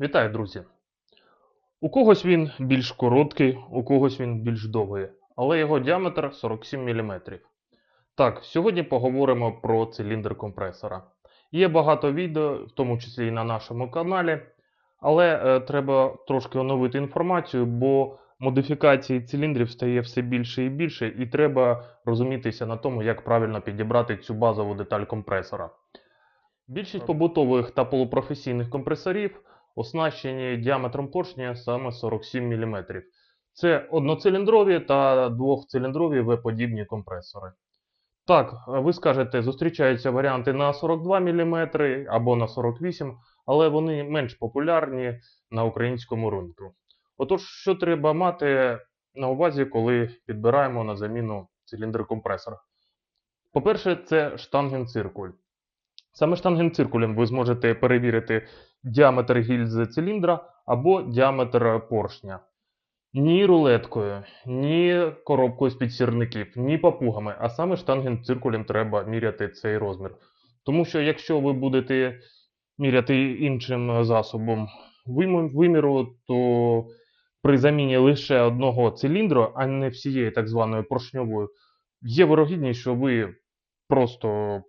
Вітаю, друзі! У когось він більш короткий, у когось він більш довгий, але його діаметр 47 мм. Так, сьогодні поговоримо про циліндр компресора. Є багато відео, в тому числі і на нашому каналі, але е, треба трошки оновити інформацію, бо модифікацій циліндрів стає все більше і більше, і треба розумітися на тому, як правильно підібрати цю базову деталь компресора. Більшість побутових та полупрофесійних компресорів оснащені діаметром поршня саме 47 мм. Це одноциліндрові та двохциліндрові V-подібні компресори. Так, ви скажете, зустрічаються варіанти на 42 мм або на 48 але вони менш популярні на українському ринку. Отож, що треба мати на увазі, коли підбираємо на заміну циліндр компресора? По-перше, це штангенциркуль. Саме штангенциркулем ви зможете перевірити діаметр гільзи циліндра або діаметр поршня. Ні рулеткою, ні коробкою з-під сірників, ні папугами, а саме штангенциркулем треба міряти цей розмір. Тому що якщо ви будете міряти іншим засобом виміру, то при заміні лише одного циліндру, а не всієї так званої поршньової, є вирогідність, що ви просто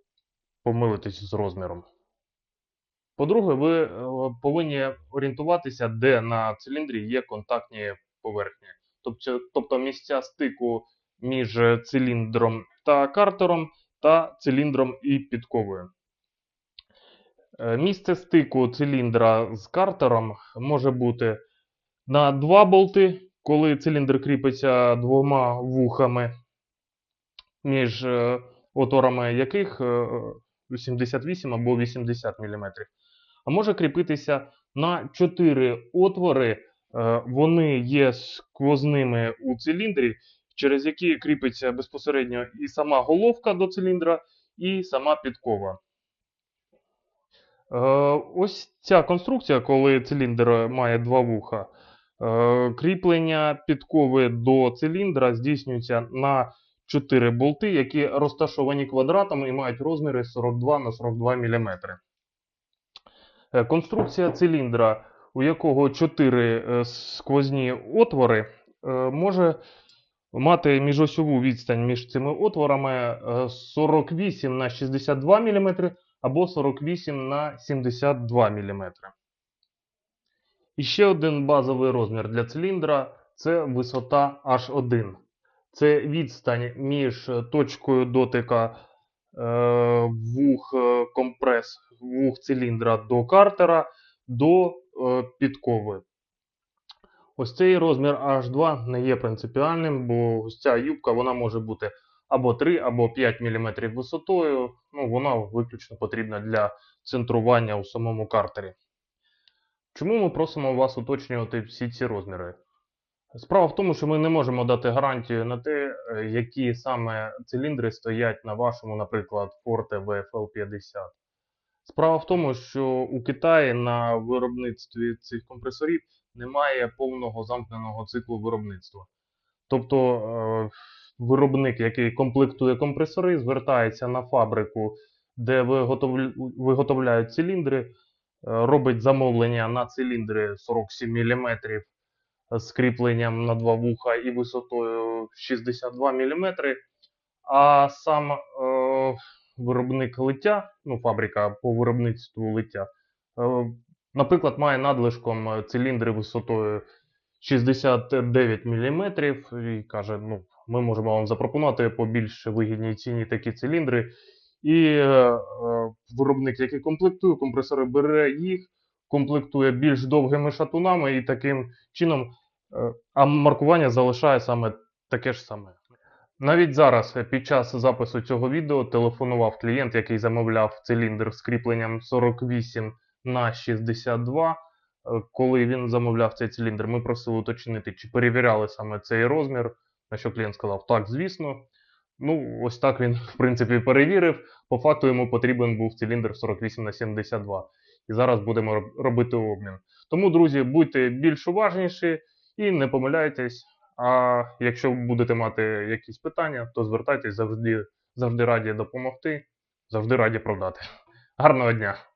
помилитесь з розміром. По-друге, ви е, повинні орієнтуватися, де на циліндрі є контактні поверхні. Тобто, тобто місця стику між циліндром та картером та циліндром і підковою. Е, Місце стику циліндра з картером може бути на два болти, коли циліндр кріпиться двома вухами, між е, отворами яких 78 або 80 мм. А може кріпитися на 4 отвори. е, Вони є сквозними у циліндрі, через які кріпиться безпосередньо і сама головка до циліндра, і сама підкова. Е, Ось ця конструкція, коли циліндр має два вуха. е, Кріплення підкови до циліндра здійснюється на 4 болти, які розташовані квадратами і мають розміри 42 на 42 мм. Е, Конструкція циліндра, у якого 4 сквозні отвори, е, може мати міжосьову відстань між цими отворами е, 48 на 62 мм або 48 на 72 мм. І ще один базовий розмір для циліндра це висота H1. Це відстань між точкою дотика е, вух е, компрес, вух циліндра до картера до е, підкови. Ось цей розмір H2 не є принципіальним, бо ось ця юбка вона може бути або 3, або 5 мм висотою. Ну, вона виключно потрібна для центрування у самому картері. Чому ми просимо вас уточнювати всі ці розміри? Справа в тому, що ми не можемо дати гарантію на те, е, які саме циліндри стоять на вашому, наприклад, Forte VFL 50. Справа в тому, що у Китаї на виробництві цих компресорів немає повного замкненого циклу виробництва. Тобто е, виробник, який комплектує компресори, звертається на фабрику, де виготовляють циліндри, е, робить замовлення на циліндри 47 мм з кріпленням на два вуха і висотою 62 мм. А сам е, виробник лиття, ну, фабрика по виробництву лиття, е, наприклад, має надлишком циліндри висотою 69 мм і каже: ну, ми можемо вам запропонувати по більш вигідній ціні такі циліндри. І е, е, виробник, який комплектує компресори, бере їх, комплектує більш довгими шатунами і таким чином, а маркування залишає саме таке ж саме. Навіть зараз, е, під час запису цього відео, телефонував клієнт, який замовляв циліндр з кріпленням 48 на 62. Е, Коли він замовляв цей циліндр, ми просили уточнити, чи перевіряли саме цей розмір. На що клієнт сказав, так, звісно. Ну, ось так він, в принципі, перевірив. По факту йому потрібен був циліндр 48 на 72. І зараз будемо робити обмін. Тому, друзі, будьте більш уважніші і не помиляйтесь. А якщо будете мати якісь питання, то звертайтесь завжди, завжди раді допомогти, завжди раді продати. Гарного дня!